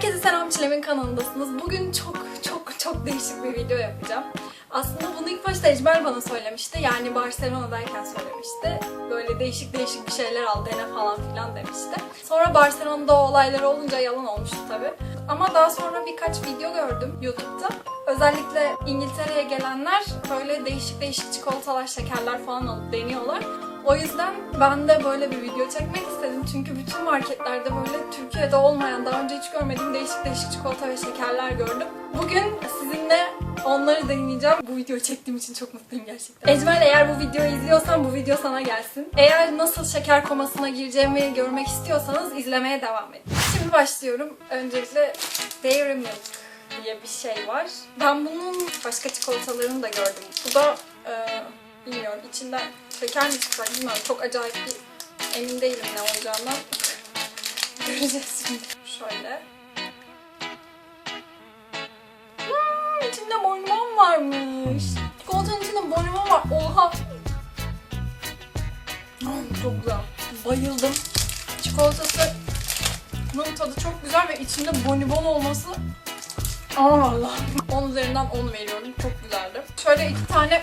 Herkese selam Çilem'in kanalındasınız. Bugün çok çok çok değişik bir video yapacağım. Aslında bunu ilk başta Ecmel bana söylemişti. Yani Barcelona'dayken söylemişti. Böyle değişik değişik bir şeyler al dene falan filan demişti. Sonra Barcelona'da o olayları olunca yalan olmuştu tabii. Ama daha sonra birkaç video gördüm YouTube'da. Özellikle İngiltere'ye gelenler böyle değişik değişik çikolatalar, şekerler falan alıp deniyorlar. O yüzden ben de böyle bir video çekmek istedim. Çünkü bütün marketlerde böyle Türkiye'de olmayan, daha önce hiç görmediğim değişik değişik çikolata ve şekerler gördüm. Bugün sizinle onları deneyeceğim. Bu videoyu çektiğim için çok mutluyum gerçekten. Ecmel eğer bu videoyu izliyorsan bu video sana gelsin. Eğer nasıl şeker komasına gireceğimi görmek istiyorsanız izlemeye devam edin. Şimdi başlıyorum. Öncelikle Dairy Milk diye bir şey var. Ben bunun başka çikolatalarını da gördüm. Bu da e, bilmiyorum içinden şeker mi çıkacak bilmiyorum. Çok acayip bir emin değilim ne olacağından. Göreceğiz şimdi. Şöyle. Hmm, içinde bonibon varmış. Çikolatanın içinde bonibon var. Oha. Hmm, çok güzel. Bayıldım. Çikolatası bunun tadı çok güzel ve içinde bonibon olması Aman Allah'ım. 10 üzerinden 10 veriyorum. Çok güzeldi. Şöyle iki tane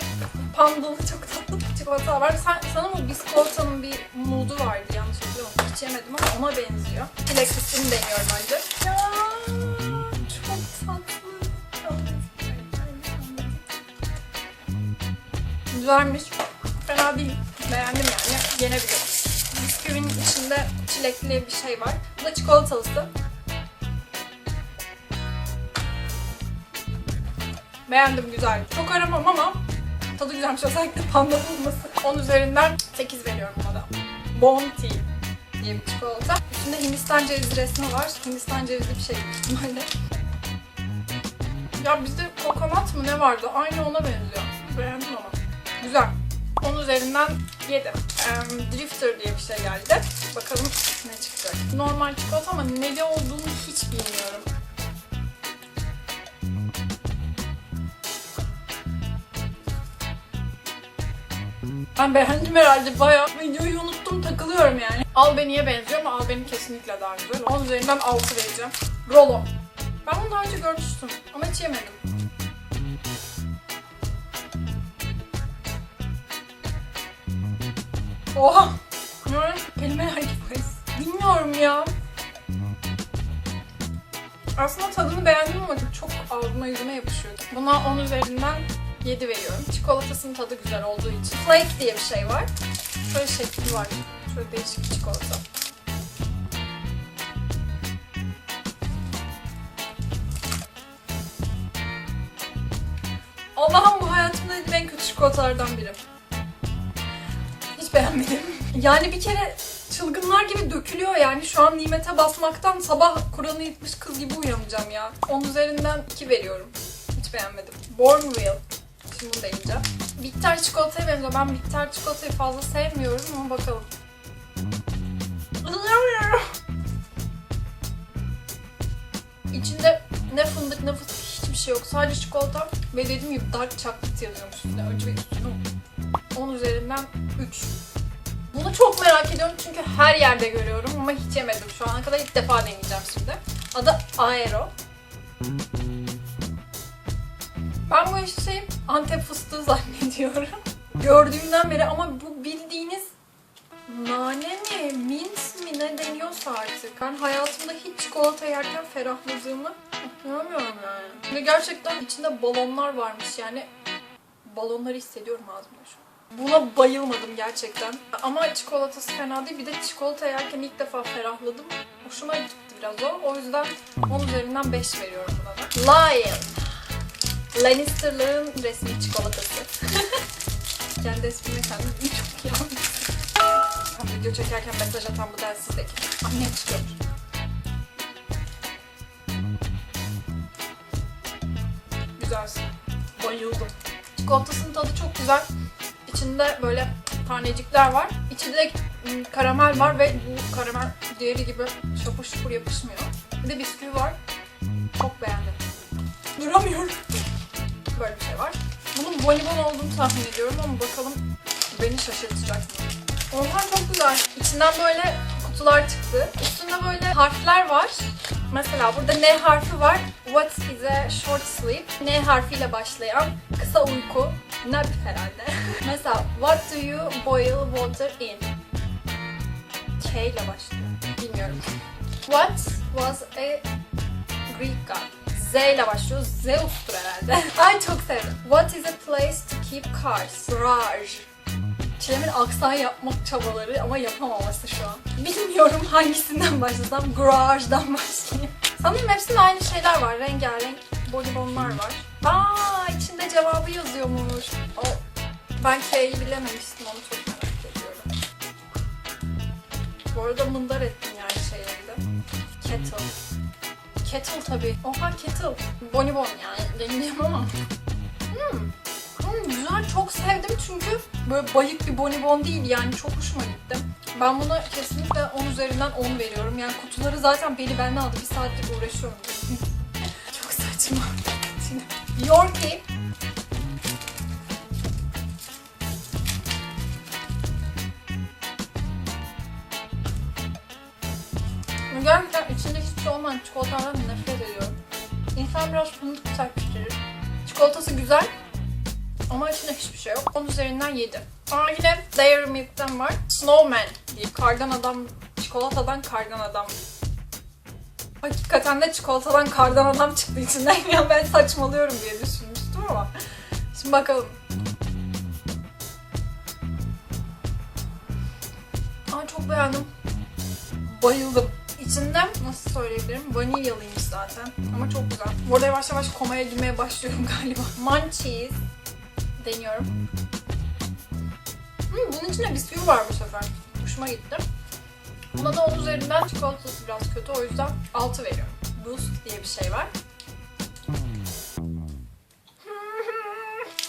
pandalı çok tatlı çikolata var. Sen, sanırım o biskolatanın bir modu vardı yanlış hatırlamıyorum. Hiç yemedim ama ona benziyor. Çileklisini deniyorum önce. Ya çok tatlı. Güzelmiş. Fena değil. Beğendim yani. Yenebilirim. Bisküvinin içinde çilekli bir şey var. Bu da çikolatalısı. Beğendim güzel. Çok aramam ama tadı güzelmiş. Özellikle panda bulması. 10 üzerinden 8 veriyorum ona da. Bounty diye bir çikolata. Üstünde Hindistan cevizi resmi var. Hindistan cevizli bir şey ihtimalle. Ya bizde kokonat mı ne vardı? Aynı ona benziyor. Beğendim ama. Güzel. 10 üzerinden 7. Em, Drifter diye bir şey geldi. Bakalım ne çıkacak. Normal çikolata ama neli olduğunu hiç bilmiyorum. Ben beğendim herhalde bayağı. Videoyu unuttum takılıyorum yani. Al Beni'ye benziyor ama Al Beni kesinlikle daha güzel. 10 üzerinden 6 vereceğim. Rolo. Ben bunu daha önce görmüştüm ama hiç yemedim. Oha! Ne? Kelimeler gibiyiz. Bilmiyorum ya. Aslında tadını beğendim ama çok ağzıma yüzüme yapışıyor. Buna 10 üzerinden 7 veriyorum. Çikolatasının tadı güzel olduğu için. Flake diye bir şey var. Şöyle şekli var. Şöyle değişik çikolata. Allah'ım bu hayatımda en kötü çikolatalardan biri. Hiç beğenmedim. Yani bir kere çılgınlar gibi dökülüyor yani. Şu an nimete basmaktan sabah Kur'an'ı yıkmış kız gibi uyanacağım ya. 10 üzerinden 2 veriyorum. Hiç beğenmedim. Bournville. Bunu deneyeceğim. Bitter çikolataya benziyor. Ben bitter çikolatayı fazla sevmiyorum ama bakalım. İçinde ne fındık ne fıstık hiçbir şey yok. Sadece çikolata ve dediğim gibi dark chocolate yazıyormuş üstüne. Acı ve üstüne. 10 üzerinden 3. Bunu çok merak ediyorum çünkü her yerde görüyorum ama hiç yemedim şu ana kadar. ilk defa deneyeceğim şimdi. Adı Aero. Ben bu işi şey Antep fıstığı zannediyorum. Gördüğümden beri ama bu bildiğiniz nane mi, mint mi ne deniyorsa artık. Ben hayatımda hiç çikolata yerken ferahladığımı hatırlamıyorum yani. Ve gerçekten içinde balonlar varmış yani. Balonları hissediyorum ağzımda şu an. Buna bayılmadım gerçekten. Ama çikolatası fena değil. Bir de çikolata yerken ilk defa ferahladım. Hoşuma gitti biraz o. O yüzden 10 üzerinden 5 veriyorum buna da. Lion. Lannister'ların resmi çikolatası. Kendi ismini kendim çok anlatıyorum. Ben video çekerken mesaj atan bu densizdeki. Annem çıkıyor. Güzelsin. Bayıldım. Çikolatasının tadı çok güzel. İçinde böyle tanecikler var. İçinde ım, karamel var ve bu karamel diğeri gibi şapur şupur yapışmıyor. Bir de bisküvi var. Çok beğendim. Duramıyorum. Böyle bir şey var. Bunun bonibon olduğunu tahmin ediyorum ama bakalım beni şaşırtacak mı? Onlar çok güzel. İçinden böyle kutular çıktı. Üstünde böyle harfler var. Mesela burada N harfi var. What is a short sleep? N harfiyle başlayan kısa uyku. Nap herhalde. Mesela what do you boil water in? K ile başlıyor. Bilmiyorum. What was a Greek god? Z ile başlıyor. Zeus'tur herhalde. Ay çok sevdim. What is a place to keep cars? Garage. Çilem'in aksan yapmak çabaları ama yapamaması şu an. Bilmiyorum hangisinden başlasam. Garage'dan başlayayım. Sanırım hepsinde aynı şeyler var. Rengarenk bonibonlar var. Aa içinde cevabı yazıyormuş. O, ben K'yi bilememiştim onu çok merak ediyorum. Bu arada mındar ettim yani şeyleri de. Kettle. Kettle tabii. Oha kettle. Bonibon yani deneyeceğim ama. Hmm. Hmm, güzel çok sevdim çünkü böyle bayık bir bonibon değil yani çok hoşuma gitti. Ben buna kesinlikle 10 üzerinden 10 veriyorum. Yani kutuları zaten beni benden aldı. Bir saattir uğraşıyorum. çok saçma. Şimdi Yorkie. Gerçekten içinde hiçbir şey olmayan çikolatadan nefret ediyorum. İnsan biraz fındık serpiştirir. Çikolatası güzel ama içinde hiçbir şey yok. 10 üzerinden 7. Sonra yine Dairy Milk'ten var. Snowman diye kardan adam, çikolatadan kardan adam. Hakikaten de çikolatadan kardan adam çıktı içinden. Ya ben saçmalıyorum diye düşünmüştüm ama. Şimdi bakalım. Aa çok beğendim. Bayıldım. İçinde nasıl söyleyebilirim? Vanilyalıymış zaten. Ama çok güzel. Bu arada yavaş yavaş komaya girmeye başlıyorum galiba. Munchies deniyorum. Hmm, bunun içinde bisküvi var bu sefer. Hoşuma gitti. Buna da 10 üzerinden çikolatası biraz kötü o yüzden 6 veriyorum. Boost diye bir şey var.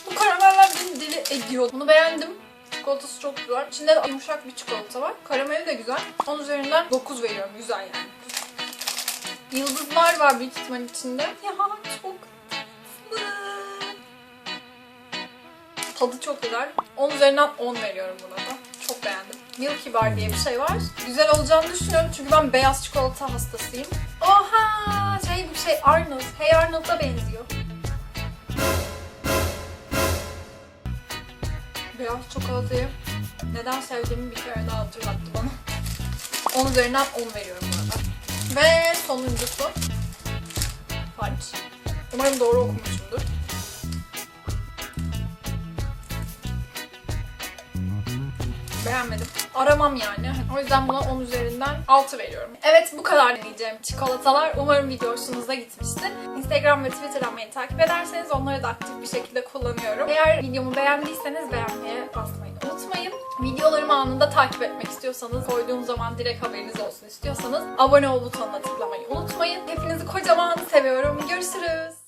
Bu karameller beni deli ediyor. Bunu beğendim. Çikolatası çok güzel. İçinde de yumuşak bir çikolata var. Karameli de güzel. 10 üzerinden 9 veriyorum. Güzel yani. Yıldızlar var büyük ihtimal içinde. Ya çok. Tadı çok güzel. 10 üzerinden 10 veriyorum buna da. Çok beğendim. Milky Bar diye bir şey var. Güzel olacağını düşünüyorum çünkü ben beyaz çikolata hastasıyım. Oha! Şey bir şey Arnold. Hey Arnold'a benziyor. Beyaz çikolatayı neden sevdiğimi bir kere daha hatırlattı bana. 10 üzerinden 10 veriyorum burada. Ve sonuncusu Punch. Umarım doğru okumuşumdur. Beğenmedim. Aramam yani. O yüzden buna 10 üzerinden 6 veriyorum. Evet bu kadar diyeceğim çikolatalar. Umarım video hoşunuza gitmiştir. Instagram ve Twitter'dan beni takip ederseniz onları da aktif bir şekilde kullanıyorum. Eğer videomu beğendiyseniz beğenmeye basmayı unutmayın. Videolarımı anında takip etmek istiyorsanız, koyduğum zaman direkt haberiniz olsun istiyorsanız abone ol butonuna tıklamayı unutmayın. Hepinizi kocaman seviyorum. Görüşürüz.